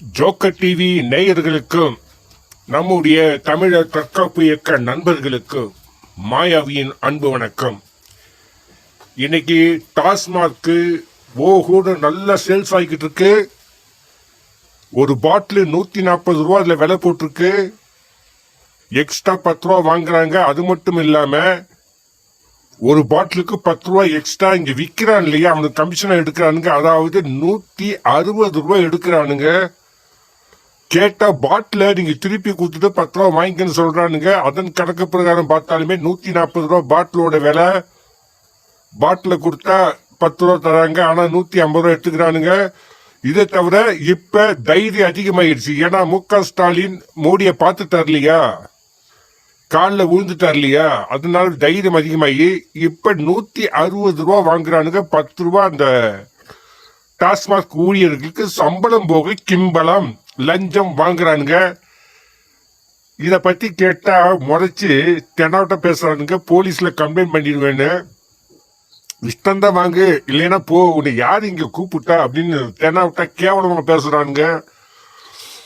Joker TV நேயர்களுக்கும் நம்முடைய தமிழர் தற்காப்பு இயக்க நண்பர்களுக்கும் மாயாவியின் அன்பு வணக்கம். இன்னைக்கு டாஸ்மார்க்கு ஓகூட நல்ல சேல்ஸ் ஆகிக்கிட்டு இருக்கு. ஒரு பாட்டில் நூற்றி நாற்பது ரூபா அதில் விலை போட்டிருக்கு. எக்ஸ்ட்ரா பத்து ரூபா வாங்குறாங்க அது மட்டும் இல்லாமல் ஒரு பாட்டிலுக்கு பத்து ரூபா எக்ஸ்ட்ரா இங்கே விற்கிறான் இல்லையா? அவனுக்கு கமிஷனை எடுக்கிறானுங்க. அதாவது நூற்றி அறுபது ரூபாய் எடுக்கிறானுங்க. கேட்டா பாட்டில நீங்க திருப்பி கொடுத்துட்டு பத்து ரூபா வாங்கிக்கன்னு சொல்றானுங்க. அதன் கணக்கு பிரகாரம் பார்த்தாலுமே நூத்தி நாற்பது ரூபா பாட்டிலோட விலை. பாட்டில கொடுத்தா பத்து ரூபா தராங்க ஆனா நூத்தி ஐம்பது ரூபா எடுத்துக்கிறானுங்க. இதை தவிர இப்ப தைரியம் அதிகமாயிடுச்சு. ஏன்னா மு க ஸ்டாலின் மோடியை பார்த்து தரலையா? காலில் விழுந்துட்டார் இல்லையா அதனால தைரியம் அதிகமாகி இப்ப நூத்தி அறுபது ரூபா வாங்குறானுங்க. பத்து ரூபா அந்த டாஸ்மாக் ஊழியர்களுக்கு சம்பளம் போக கிம்பளம். லஞ்சம் வாங்குறானுங்க. இதை பற்றி கேட்டால் முறைச்சி தெனாவட்ட பேசுகிறானுங்க போலீஸில் கம்ப்ளைண்ட் பண்ணிடுவேன்னு. இஷ்டந்தான் வாங்கு இல்லைன்னா போ உன்னை யார் இங்கே கூப்பிட்டா அப்படின்னு தெனாவட்டா கேவலமாக பேசுகிறானுங்க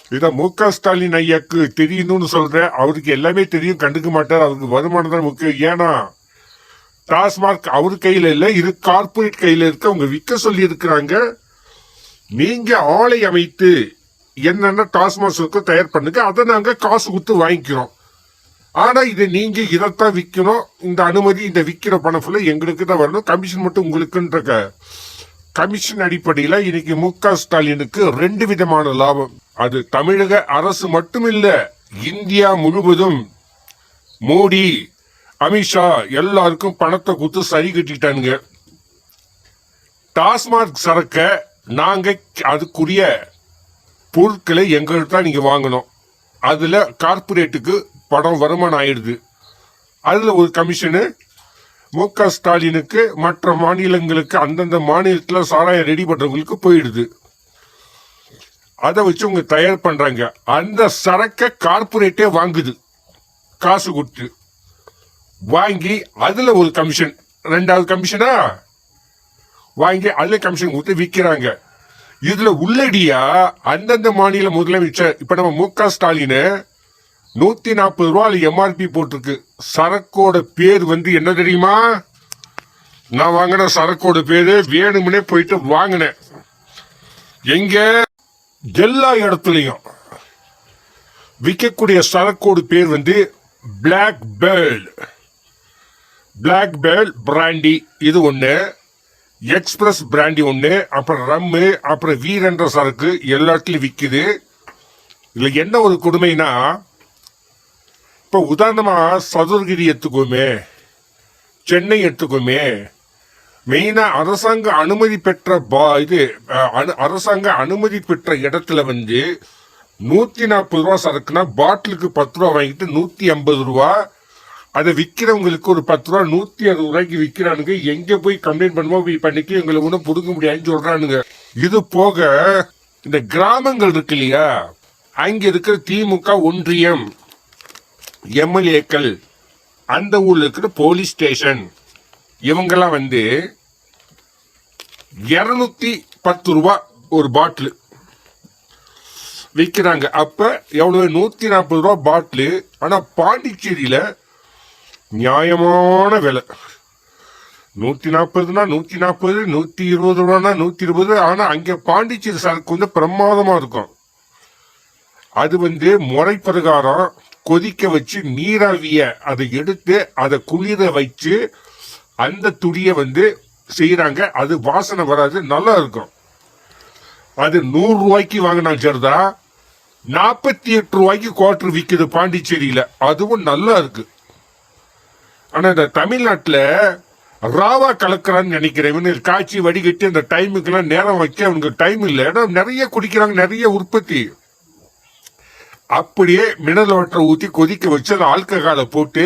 இதை மு க ஸ்டாலின் ஐயாக்கு தெரியணும்னு சொல்கிறேன் அவருக்கு எல்லாமே தெரியும் கண்டுக்க மாட்டார். அவருக்கு வருமானம் தான் முக்கியம். ஏன்னா டாஸ்மாக் அவர் கையில் இல்லை இது கார்பரேட் கையில் இருக்க அவங்க விற்க சொல்லி இருக்கிறாங்க நீங்க ஆலை அமைத்து என்னென்ன டாஸ்மாஸ் இருக்கோ தயார் பண்ணுங்க அதை நாங்கள் காசு கொடுத்து வாங்கிக்கிறோம். ஆனால் இதை நீங்கள் இதைத்தான் விற்கணும். இந்த அனுமதி இந்த விற்கிற பணம் ஃபுல்லாக எங்களுக்கு தான் வரணும். கமிஷன் மட்டும் உங்களுக்குன்ற கமிஷன் அடிப்படையில் இன்னைக்கு மு க ஸ்டாலினுக்கு ரெண்டு விதமான லாபம். அது தமிழக அரசு மட்டும் இல்லை இந்தியா முழுவதும். மோடி அமித்ஷா எல்லாருக்கும் பணத்தை கொடுத்து சரி கட்டிட்டானுங்க. டாஸ்மாக் சரக்க நாங்க அதுக்குரிய பொருட்களை எங்கள்கிட்ட தான் நீங்கள் வாங்கணும். அதில் கார்ப்பரேட்டுக்கு படம் வருமானம் ஆயிடுது. அதில் ஒரு கமிஷனு மு க ஸ்டாலினுக்கு மற்ற மாநிலங்களுக்கு அந்தந்த மாநிலத்தில் சாராயம் ரெடி பண்ணுறவங்களுக்கு போயிடுது. அதை வச்சு அவங்க தயார் பண்ணுறாங்க அந்த சரக்கை கார்ப்பரேட்டே வாங்குது. காசு கொடுத்து. வாங்கி அதில் ஒரு கமிஷன். ரெண்டாவது கமிஷனா? வாங்கி அதில் கமிஷன் கொடுத்து விற்கிறாங்க இதுல உள்ளடியா அந்தந்த மாநில முதலமைச்சர் இப்ப நம்ம மு க ஸ்டாலின் நூத்தி நாற்பது ரூபா எம்ஆர்பி போட்டிருக்கு. சரக்கோட பேர் வந்து என்ன தெரியுமா? நான் வாங்கின சரக்கோட பேரு வேணும்னே போயிட்டு வாங்கினேன். எங்க? எல்லா இடத்துலையும். விற்கக்கூடிய சரக்கோடு பேர் வந்து black pearl black pearl brandy இது ஒன்று எக்ஸ்பிரஸ் பிராண்டி ஒண்ணு அப்புறம் ரம்மு அப்புறம் வீரன்ற சரக்கு எல்லாத்துலயும் விக்குது. இதுல என்ன ஒரு கொடுமைனா இப்ப உதாரணமா சதுரகிரி எடுத்துக்கோமே சென்னை எடுத்துக்கோமே மெயினா அரசாங்க அனுமதி பெற்ற பா- இது அரசாங்க அனுமதி பெற்ற இடத்துல வந்து நூத்தி நாற்பது ரூபா சரக்குனா பாட்டிலுக்கு பத்து ரூபா வாங்கிட்டு நூத்தி ஐம்பது ரூபா அதை விற்கிறவங்களுக்கு ஒரு பத்து ரூபா நூத்தி அறுபது ரூபாய்க்கு விற்கிறானுங்க எங்க போய் கம்ப்ளைண்ட் பண்ணுமோ பண்ணிக்கு எங்களை ஒன்றும் பிடுங்க முடியாதுன்னு சொல்றானுங்க. இது போக இந்த கிராமங்கள் இருக்கு இல்லையா? அங்க இருக்கிற திமுக ஒன்றியம் எம்எல்ஏக்கள் அந்த ஊர்ல இருக்கிற போலீஸ் ஸ்டேஷன் இவங்கெல்லாம் வந்து இருநூத்தி பத்து ரூபா ஒரு பாட்டில் விற்கிறாங்க அப்ப எவ்வளவு? நூத்தி நாற்பது ரூபா பாட்டில். ஆனா பாண்டிச்சேரியில நியாயமான விலை. நூத்தி நாற்பதுனா நூத்தி நாற்பது நூத்தி இருபது ரூபானா நூத்தி இருபது ஆனா அங்க பாண்டிச்சேரி சரக்கு வந்து பிரமாதமா இருக்கும். அது வந்து முறை பிரகாரம் கொதிக்க வச்சு நீராவிய அதை எடுத்து அதை குளிர வச்சு அந்த துணியை வந்து செய்யறாங்க அது வாசனை வராது நல்லா இருக்கும். அது நூறு ரூபாய்க்கு வாங்கினா சரிதா நாற்பத்தி எட்டு ரூபாய்க்கு குவார்டர் விற்குது பாண்டிச்சேரியில. அதுவும் நல்லா இருக்கு. ஆனா இந்த தமிழ்நாட்டுல ராவா கலக்கிறான்னு நினைக்கிறேன். இவனு காய்ச்சி வடிகட்டி அந்த டைமுக்கெல்லாம் நேரம் வைக்க அவனுக்கு டைம் இல்லை. ஏன்னா நிறைய குடிக்கிறாங்க நிறைய உற்பத்தி. அப்படியே மினரல் வாட்டரை ஊற்றி கொதிக்க வச்சு அந்த ஆல்கஹாலை போட்டு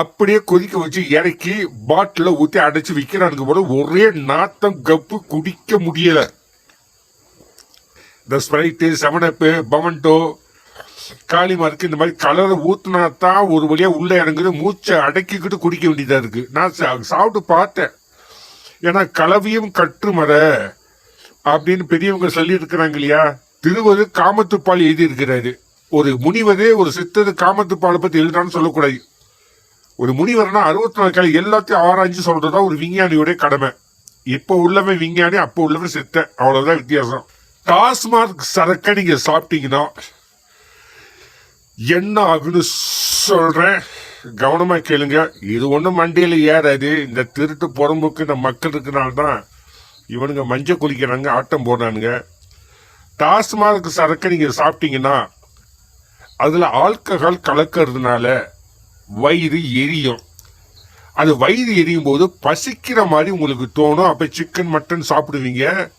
அப்படியே கொதிக்க வச்சு இறக்கி பாட்டில ஊற்றி அடைச்சி விக்கிறானுங்க போல ஒரே நாத்தம் கப்பு குடிக்க முடியல. இந்த ஸ்ப்ரைட்டு செவனப்பு பவன்டோ காளிமாருக்கு இந்த மாதிரி கலரை ஊத்துனா தான் ஒரு வழியா உள்ள இறங்குது மூச்சை அடக்கிக்கிட்டு குடிக்க வேண்டியதா இருக்கு. நான் சாப்பிட்டு பார்த்தேன். ஏன்னா கலவையும் கற்றுமர அப்படின்னு பெரியவங்க சொல்லி இருக்கிறாங்க இல்லையா? திருவது காமத்துப்பால் எழுதியிருக்கிறாரு. ஒரு முனிவரே ஒரு சித்தது காமத்துப்பாலை பத்தி எழுதுறான்னு சொல்லக்கூடாது. ஒரு முனிவர்னா அறுபத்தி நாலு காலம் எல்லாத்தையும் ஆராய்ஞ்சு சொல்றதா ஒரு விஞ்ஞானியோட கடமை. இப்ப உள்ளவன் விஞ்ஞானி அப்ப உள்ளவன் சித்த அவ்வளவுதான் வித்தியாசம். டாஸ்மார்க் சரக்கை நீங்க சாப்பிட்டீங்கன்னா என்ன ஆகுன்னு சொல்றேன். கவனமா கேளுங்க. இது ஒன்றும் மண்டியில் ஏறாது. இந்த திருட்டு புறம்புக்கு இந்த மக்கள் இருக்கிறனால்தான் இவனுங்க மஞ்சள் குளிக்கிறாங்க ஆட்டம் போடுறானுங்க. டாஸ்மாக் சரக்கை நீங்கள் சாப்பிட்டீங்கன்னா அதில் ஆல்கஹால் கலக்கிறதுனால வயிறு எரியும். அது வயிறு எரியும் போது பசிக்கிற மாதிரி உங்களுக்கு தோணும். அப்போ சிக்கன் மட்டன் சாப்பிடுவீங்க.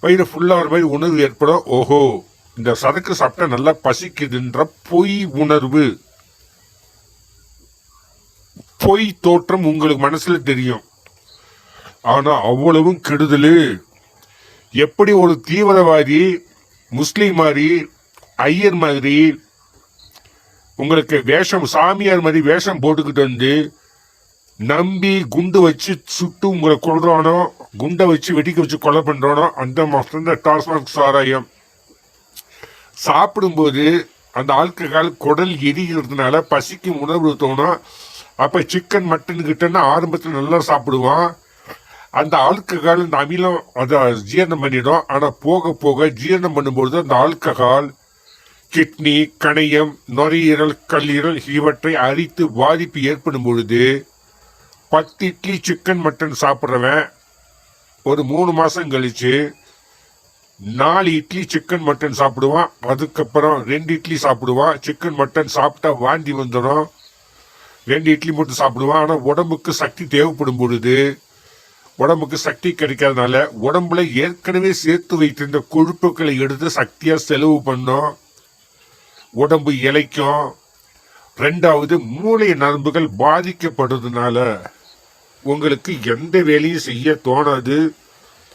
வயிறு ஃபுல்லாக ஒரு மாதிரி உணர்வு ஏற்படும். ஓஹோ. இந்த சரக்கு சாப்பிட்டா நல்லா பசிக்குதுன்ற பொய் உணர்வு. பொய் தோற்றம் உங்களுக்கு மனசுல தெரியும். ஆனா அவ்வளவும் கெடுதல். எப்படி ஒரு தீவிரவாதி முஸ்லீம் மாதிரி ஐயர் மாதிரி உங்களுக்கு வேஷம் சாமியார் மாதிரி வேஷம் போட்டுக்கிட்டு வந்து நம்பி குண்டு வச்சு சுட்டு உங்களை கொள்றானோ குண்டை வச்சு வெடிக்க வச்சு கொலை பண்றானோ அந்த மாசம் தான் டாஸ்மாக் சாராயம். சாப்பிடும்போது அந்த ஆல்கஹால் குடல் எரிகிறதுனால பசிக்கு உணர்வு தோணும் அப்போ சிக்கன் மட்டன் கிட்டன்னா ஆரம்பத்தில் நல்லா சாப்பிடுவான். அந்த ஆல்கஹால் இந்த அமிலம் அதை ஜீரணம் பண்ணிடும். ஆனால் போக போக ஜீரணம் பண்ணும்பொழுது அந்த ஆல்கஹால் கிட்னி கணையம் நுரையீரல் கல்லீரல் இவற்றை அரித்து பாதிப்பு ஏற்படும் பொழுது பத்து இட்லி சிக்கன் மட்டன் சாப்பிட்றவன் ஒரு மூணு மாதம் கழித்து நாலு இட்லி சிக்கன் மட்டன் சாப்பிடுவான் அதுக்கப்புறம் ரெண்டு இட்லி சாப்பிடுவான் சிக்கன் மட்டன் சாப்பிட்டா வாந்தி வந்துடும் ரெண்டு இட்லி மட்டும் சாப்பிடுவான் ஆனால் உடம்புக்கு சக்தி தேவைப்படும் பொழுது உடம்புக்கு சக்தி கிடைக்காதனால உடம்புல ஏற்கனவே சேர்த்து வைத்திருந்த கொழுப்புகளை எடுத்து சக்தியாக செலவு பண்ணும். உடம்பு இளைக்கும். ரெண்டாவது மூளை நரம்புகள் பாதிக்கப்படுறதுனால உங்களுக்கு எந்த வேலையும் செய்ய தோணாது.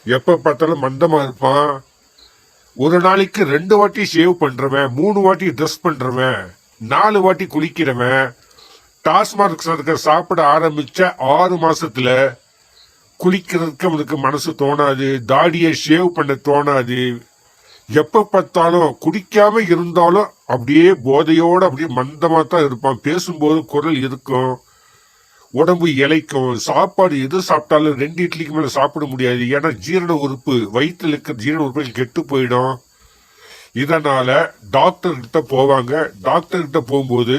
எப்போ பார்த்தாலும் மந்தமாக இருப்பான். ஒரு நாளைக்கு ரெண்டு வாட்டி ஷேவ் பண்றவன் மூணு வாட்டி ட்ரெஸ் பண்றவன் நாலு வாட்டி குளிக்கிறவன் டாஸ்மாக் சரக்க சாப்பிட ஆரம்பிச்ச ஆறு மாசத்துல குளிக்கிறதுக்கு அவனுக்கு மனசு தோணாது தாடியை ஷேவ் பண்ண தோணாது. எப்ப பார்த்தாலும் குடிக்காம இருந்தாலும் அப்படியே போதையோட அப்படியே மந்தமா தான் இருப்பான். பேசும்போது குரல் இருக்கும் உடம்பு இளைக்கும் சாப்பாடு எது சாப்பிட்டாலும் ரெண்டு இட்லிக்கு மேல சாப்பிட முடியாது. ஏன்னா ஜீரண உறுப்பு வயிற்றுல இருக்க ஜீரண உறுப்புகள் கெட்டு போயிடும். இதனால டாக்டர்கிட்ட போவாங்க. டாக்டர்கிட்ட போகும்போது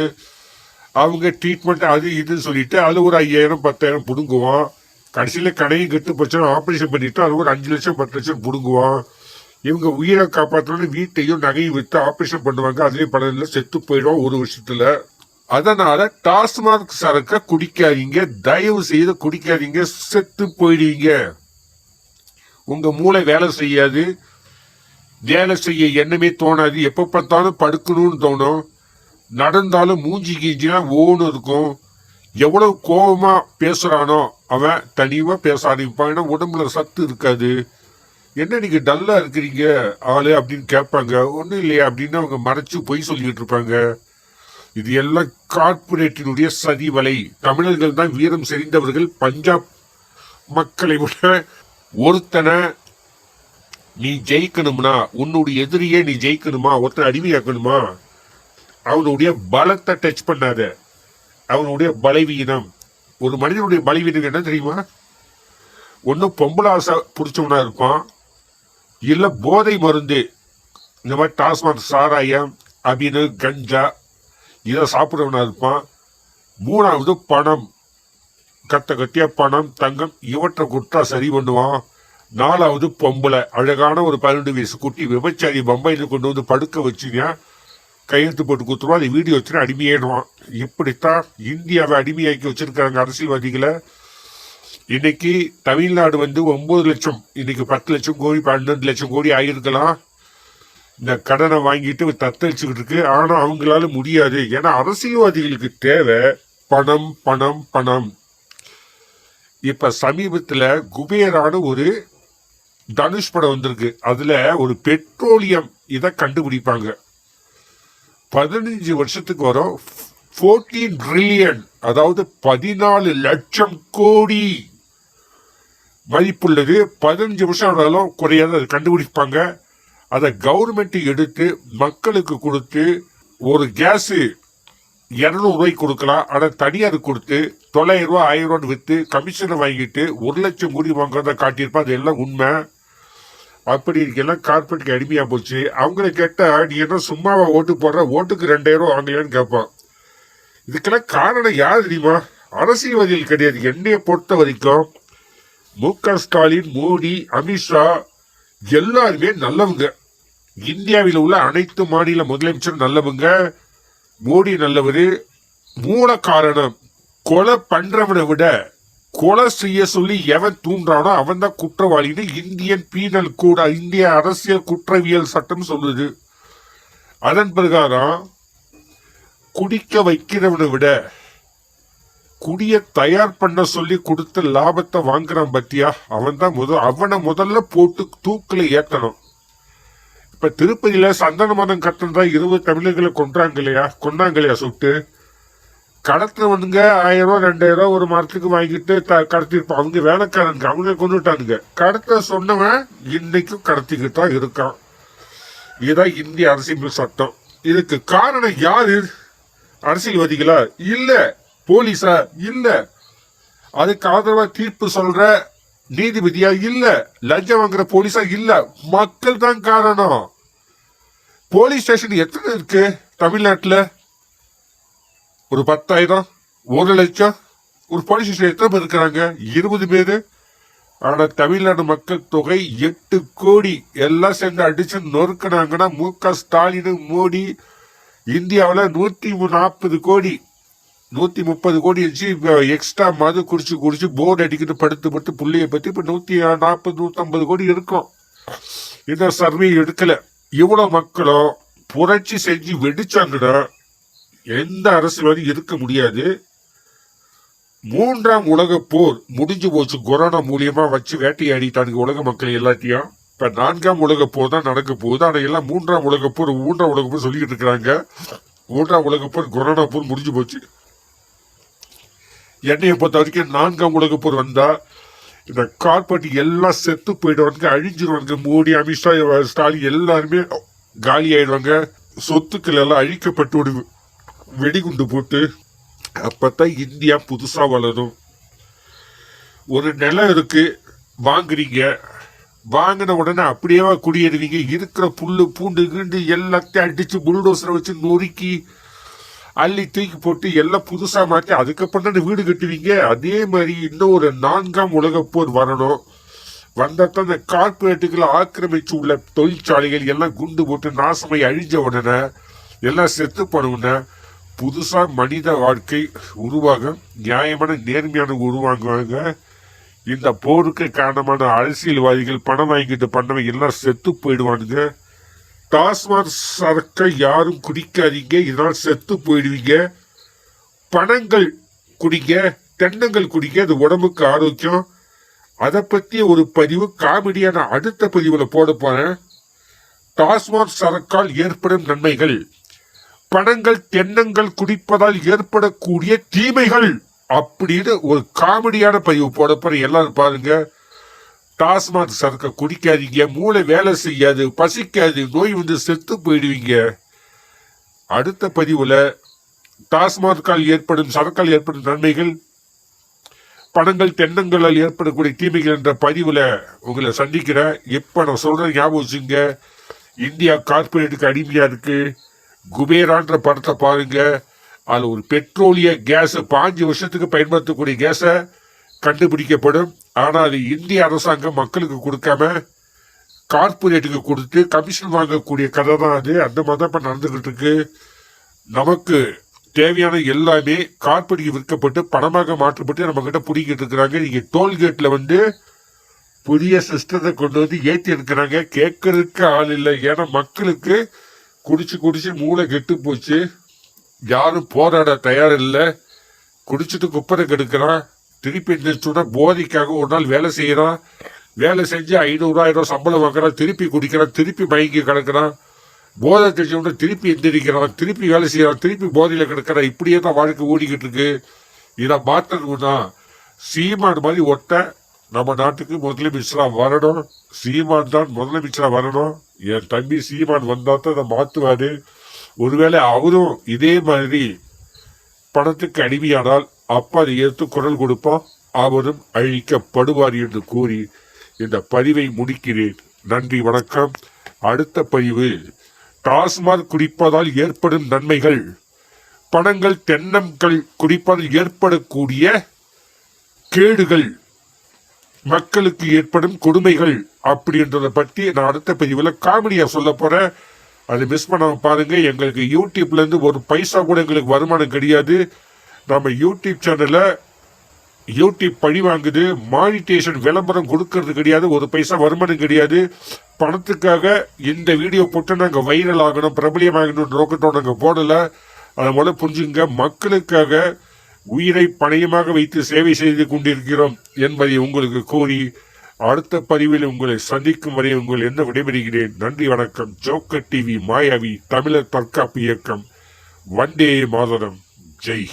அவங்க ட்ரீட்மெண்ட் அது இதுன்னு சொல்லிட்டு அது ஒரு ஐயாயிரம் பத்தாயிரம் பிடுங்குவோம் கடைசியில் கடையும் கெட்டு போச்சுன்னா ஆப்ரேஷன் பண்ணிட்டு அது ஒரு அஞ்சு லட்சம் பத்து லட்சம் பிடுங்குவான். இவங்க உயிரை காப்பாற்றணும் வீட்டையும் நகையும் விற்று ஆப்ரேஷன் பண்ணுவாங்க. அதுலேயும் பணம் இல்லை செத்து போயிடும் ஒரு வருஷத்தில். அதனால டாஸ்மாக் சரக்க குடிக்காதீங்க. தயவு செய்து குடிக்காதீங்க. செத்து போயிடுவீங்க. உங்க மூளை வேலை செய்யாது. வேலை செய்ய எண்ணமே தோணாது. எப்ப பார்த்தாலும் படுக்கணும்னு தோணும். நடந்தாலும் மூஞ்சி கீஞ்சிலாம் ஓன்னு இருக்கும். எவ்வளவு கோபமா பேசுறானோ அவன் தனியா பேச ஆரம்பிப்பான் ஏன்னா உடம்புல சத்து இருக்காது. என்ன நீங்க டல்லா இருக்கிறீங்க? ஆளு அப்படின்னு கேட்பாங்க. ஒண்ணும் இல்லையா அப்படின்னு அவங்க மறைச்சு பொய் சொல்லிட்டு இருப்பாங்க. இது எல்லாம் கார்பரேட்டினுடைய சதி வலை தமிழர்கள் தான் வீரம் செறிந்தவர்கள். பஞ்சாப் மக்களை விட ஒருத்தனை நீ ஜெயிக்கணும்னா உன்னுடைய எதிரியே நீ ஜெயிக்கணுமா? ஒருத்தனை அடிமையாக்கணுமா? அவனுடைய பலத்தை டச் பண்ணாத. அவனுடைய பலவீனம். ஒரு மனிதனுடைய பலவீனம் என்ன தெரியுமா? ஒன்று பொம்பளை ஆசை பிடிச்சவனா இருப்பான். இல்லை போதை மருந்து. இந்த மாதிரி டாஸ்மாக் சாராயம் அபினு கஞ்சா இதை சாப்பிடவனா இருப்பான். மூணாவது பணம். கத்த கட்டியா பணம் தங்கம் இவற்றை குற்றா சரி பண்ணுவான். நாலாவது பொம்பளை. அழகான ஒரு பன்னெண்டு வயசு குட்டி. விபச்சாரி பம்பாயில கொண்டு வந்து படுக்க வச்சுங்க. கையெழுத்து போட்டு குத்துருவான். அதை வீடியோ வச்சுட்டு அடிமையாயிடுவான். இப்படித்தான் இந்தியாவை அடிமையாக்கி வச்சிருக்காங்க அரசியல்வாதிகளை. இன்னைக்கு தமிழ்நாடு வந்து ஒன்பது லட்சம். இன்னைக்கு பத்து லட்சம் கோடி பன்னெண்டு லட்சம் கோடி ஆகியிருக்கலாம் இந்த கடனை வாங்கிட்டு தத்தளிச்சுக்கிட்டு இருக்கு. ஆனா அவங்களால முடியாது. ஏன்னா அரசியல்வாதிகளுக்கு தேவை பணம் பணம் பணம். இப்ப சமீபத்துல குபேரான ஒரு தனுஷ் படம் வந்திருக்கு. அதுல ஒரு பெட்ரோலியம் இதை கண்டுபிடிப்பாங்க. பதினஞ்சு வருஷத்துக்கு வரும். ஃபோர்டீன் ட்ரில்லியன் அதாவது பதினாலு லட்சம் கோடி மதிப்புள்ளது. பதினஞ்சு வருஷம் ஆனாலும் குறையாத அதை கண்டுபிடிப்பாங்க. அதை கவர்மெண்ட் எடுத்து மக்களுக்கு கொடுத்து ஒரு கேஸ் இருநூறு கொடுக்கலாம். ஆனால் தனியார் கொடுத்து தொள்ளாயிரம் ரூபாய் ஆயிரம் ரூபான்னு விற்று கமிஷனை வாங்கிட்டு ஒரு லட்சம் கோடி வாங்குறத காட்டியிருப்பா. அது எல்லாம் உண்மை. அப்படி எல்லாம் கார்பரேட்டுக்கு அடிமையாக போச்சு. அவங்கள கேட்டால் நீ என்ன சும்மாவா ஓட்டு போடுற? ஓட்டுக்கு ரெண்டாயிரம் ரூபா வாங்கலையான்னு கேட்பான் இதுக்கெல்லாம் காரணம் யார் தெரியுமா? அரசியல்வாதிகள் கிடையாது. என்னையை பொறுத்த வரைக்கும் மு க ஸ்டாலின் மோடி அமித்ஷா எல்லாருமே நல்லவங்க. இந்தியாவில் உள்ள அனைத்து மாநில முதலமைச்சர் நல்லவங்க. மோடி நல்லவர். மூல காரணம் கொலை பண்றவனை விட கொலை செய்ய சொல்லி எவன் தூண்டுறானோ அவன் தான் குற்றவாளின்னு இந்தியன் பீனல் கூட இந்திய அரசியல் குற்றவியல் சட்டம் சொல்லுது. அதன் பிரகாரம் குடிக்க வைக்கிறவனை விட குடிய தயார் பண்ண சொல்லி கொடுத்த லாபத்தை வாங்குறான் பத்தியா? அவன் தான் முத அவனை முதல்ல போட்டு தூக்கில் ஏற்றணும் இப்ப திருப்பதியில சந்தன மதம் கட்டினதா இருபது தமிழர்களை கொன்றாங்க இல்லையா? கொண்டாங்க இல்லையா சுட்டு? கடத்தினவனுங்க ஆயிரம் ரூபா ரெண்டாயிரம் ரூபா ஒரு மரத்துக்கு வாங்கிட்டு த- கடத்திருப்பான் அவங்க வேலைக்காரங்க அவங்க கொண்டுட்டானுங்க கடத்த சொன்னவன் இன்னைக்கும் கடத்திக்கிட்டு தான் இருக்கான். இதுதான் இந்திய அரசியல் சட்டம். இதுக்கு காரணம் யாரு? அரசியல்வாதிகளா? இல்லை. போலீஸா? இல்ல. அதுக்கு ஆதரவா தீர்ப்பு சொல்ற நீதிபதியா? இல்ல. லஞ்சம் வாங்குற போலீஸா? இல்ல. மக்கள் தான் காரணம். போலீஸ் ஸ்டேஷன் எத்தனை இருக்கு தமிழ்நாட்டில்? ஒரு பத்தாயிரம்? ஒரு லட்சம்? ஒரு போலீஸ் ஸ்டேஷன் எத்தனை பேர் இருக்கிறாங்க? இருபது பேர். ஆனால் தமிழ்நாடு மக்கள் தொகை எட்டு கோடி. எல்லாம் சேர்ந்து அடிச்சு நொறுக்கினாங்கன்னா மு க ஸ்டாலின் மோடி இந்தியாவில் நூற்றி நாற்பது கோடி. நூத்தி முப்பது கோடி வச்சு எக்ஸ்ட்ரா மது குடிச்சு குடிச்சு போர்டு அடிக்கிட்டு படுத்து படுத்து புள்ளியை பத்தி இப்ப நூத்தி நாற்பது நூத்தம்பது கோடி இருக்கும். இந்த சர்வே எடுக்கல. இவ்வளவு மக்களும் புரட்சி செஞ்சு வெடிச்சாங்கன்னா எந்த அரசியல்வாதி இருக்க முடியாது. மூன்றாம் உலக போர் முடிஞ்சு போச்சு. கொரோனா மூலியமா வச்சு வேட்டையாடிட்டானுங்க உலக மக்கள் எல்லாத்தையும். இப்ப நான்காம் உலக போர் தான் நடக்க போகுது. ஆனா எல்லாம் மூன்றாம் உலக போர் மூன்றாம் உலக போர் சொல்லிக்கிட்டு இருக்கிறாங்க. மூன்றாம் உலக போர் கொரோனா போர் முடிஞ்சு போச்சு. என்னையை பொறுத்த வரைக்கும் நான்காம் உலக போர் வந்தா இந்த கார்பரேட் எல்லாம் செத்து போயிடுவாங்க அழிஞ்சிருவாங்க மோடி அமித்ஷா ஸ்டாலின் எல்லாருமே காலி ஆயிடுவாங்க சொத்துக்கள் எல்லாம் அழிக்கப்பட்டு ஒரு வெடிகுண்டு போட்டு அப்பதான் இந்தியா புதுசா வளரும். ஒரு நிலம் இருக்கு வாங்குறீங்க வாங்கின உடனே அப்படியே குடியேறுவீங்க இருக்கிற புல்லு பூண்டு கீண்டு எல்லாத்தையும் அடிச்சு புல்டோசரை வச்சு நொறுக்கி அள்ளி தூக்கி போட்டு எல்லாம் புதுசா மாத்தி அதுக்கப்புறம் வீடு கட்டுவீங்க? அதே மாதிரி இன்னும் ஒரு நான்காம் உலகப்போர் வரணும். வந்தப்போ இந்த கார்பரேட்டுகளை ஆக்கிரமிச்சு உள்ள தொழிற்சாலைகள் எல்லாம் குண்டு போட்டு நாசமாய் அழிஞ்ச உடனே எல்லாம் செத்து போன புதுசாக மனித வாழ்க்கை உருவாக நியாயமான நேர்மையான உருவாங்குவாங்க இந்த போருக்கு காரணமான அரசியல்வாதிகள் பணம் வாங்கிட்டு பண்ணவங்க எல்லாம் செத்து போயிடுவானுங்க. டாஸ்மாக் சரக்கை யாரும் குடிக்காதீங்க. இதனால் செத்து போயிடுவீங்க. பணங்கள் குடிங்க தென்னங்கள் குடிங்க. அது உடம்புக்கு ஆரோக்கியம். அதை பற்றிய ஒரு பதிவு காமெடியான அடுத்த பதிவில் போட போகிறேன் டாஸ்மாக் சரக்கால் ஏற்படும் நன்மைகள். பணங்கள் தென்னங்கள் குடிப்பதால் ஏற்படக்கூடிய தீமைகள். அப்படின்னு ஒரு காமெடியான பதிவு போட போகிறேன் எல்லாரும் பாருங்கள் டாஸ்மாக் சரக்க குடிக்காதீங்க மூளை வேலை செய்யாது பசிக்காது நோய் வந்து செத்து போயிடுவீங்க. அடுத்த பதிவுல டாஸ்மாக்கால் ஏற்படும் சரக்கால் ஏற்படும் நன்மைகள் பணங்கள் தென்னங்களால் ஏற்படக்கூடிய தீமைகள் என்ற பதிவுல உங்களை சந்திக்கிறேன். எப்போ நான் சொல்றேன் ஞாபகம் வச்சுங்க. இந்தியா கார்பரேட்டுக்கு அடிமையா இருக்கு. குபேரான்ற படத்தை பாருங்க. அதுல ஒரு பெட்ரோலிய கேஸ் பாஞ்சு வருஷத்துக்கு பயன்படுத்தக்கூடிய கேஸை கண்டுபிடிக்கப்படும். ஆனால் அது இந்திய அரசாங்கம் மக்களுக்கு கொடுக்காம கார்பரேட்டுக்கு கொடுத்து கமிஷன் வாங்கக்கூடிய கதை தான் அது. அந்த மாதிரி தான் இப்போ நடந்துகிட்டு இருக்கு. நமக்கு தேவையான எல்லாமே கார்பரேட்டுக்கு விற்கப்பட்டு பணமாக மாற்றப்பட்டு நம்ம கிட்ட பிடிக்கிட்டு இருக்கிறாங்க. நீங்க டோல்கேட்ல வந்து புதிய சிஸ்டத்தை கொண்டு வந்து ஏற்றி இருக்கிறாங்க கேட்கறதுக்கு ஆள் இல்லை. ஏன்னா மக்களுக்கு குடிச்சு குடிச்சு மூளை கெட்டு போச்சு. யாரும் போராட தயார் இல்லை. குடிச்சிட்டு குப்பரை கெடுக்கிறான். திருப்பி எந்திரிச்சோன்னா போதைக்காக ஒரு நாள் வேலை செய்கிறான் வேலை செஞ்சு ஐநூறாயிரம் சம்பளம் வாங்குறான் திருப்பி குடிக்கிறான் திருப்பி மயங்கி கிடக்கிறான் போதை தெரிஞ்சவன திருப்பி எந்திரிக்கிறான் திருப்பி வேலை செய்கிறான் திருப்பி போதையில் கிடக்கிறான் இப்படியே தான் வாழ்க்கை ஓடிக்கிட்டு இருக்கு. இதை மாற்றணும்னா சீமான் மாதிரி ஒட்ட நம்ம நாட்டுக்கு முதலமைச்சராக வரணும். சீமான் தான் முதலமைச்சராக வரணும். என் தம்பி சீமான் வந்தால் தான் அதை மாற்றுவார் ஒருவேளை அவரும் இதே மாதிரி பணத்துக்கு அடிமையானால் அப்பா அதை ஏற்று குரல் கொடுப்பான் அவரும் அழிக்கப்படுவார் என்று கூறி இந்த பதிவை முடிக்கிறேன். நன்றி வணக்கம். அடுத்த பதிவு டாஸ்மாக் குடிப்பதால் ஏற்படும் நன்மைகள். பணங்கள் தென்னங்கள் குடிப்பதால் ஏற்படக்கூடிய கேடுகள். மக்களுக்கு ஏற்படும் கொடுமைகள். அப்படின்றத பற்றி நான் அடுத்த பதிவில் காமெடியா சொல்ல போறேன். அது மிஸ் பண்ணாம பாருங்க. எங்களுக்கு யூடியூப்ல இருந்து ஒரு பைசா கூட எங்களுக்கு வருமானம் கிடையாது. நம்ம யூடியூப் சேனல்ல யூடியூப் பழி வாங்குது மானிட்டேஷன் விளம்பரம் கொடுக்கறது கிடையாது ஒரு பைசா வருமானம் கிடையாது. பணத்துக்காக இந்த வீடியோ போட்டு நாங்கள் வைரல் ஆகணும் பிரபலியமாகணும் நோக்கத்தோட நாங்கள் போடல. அதை முதல்ல புரிஞ்சுங்க மக்களுக்காக உயிரை பணயமாக வைத்து சேவை செய்து கொண்டிருக்கிறோம் என்பதை உங்களுக்கு கூறி அடுத்த பதிவில் உங்களை சந்திக்கும் வரை உங்கள் என்ன விடைபெறுகிறேன். நன்றி வணக்கம். ஜோக்கர் டிவி மாயாவி தமிழர் தற்காப்பு இயக்கம். வந்தே மாதரம். Jai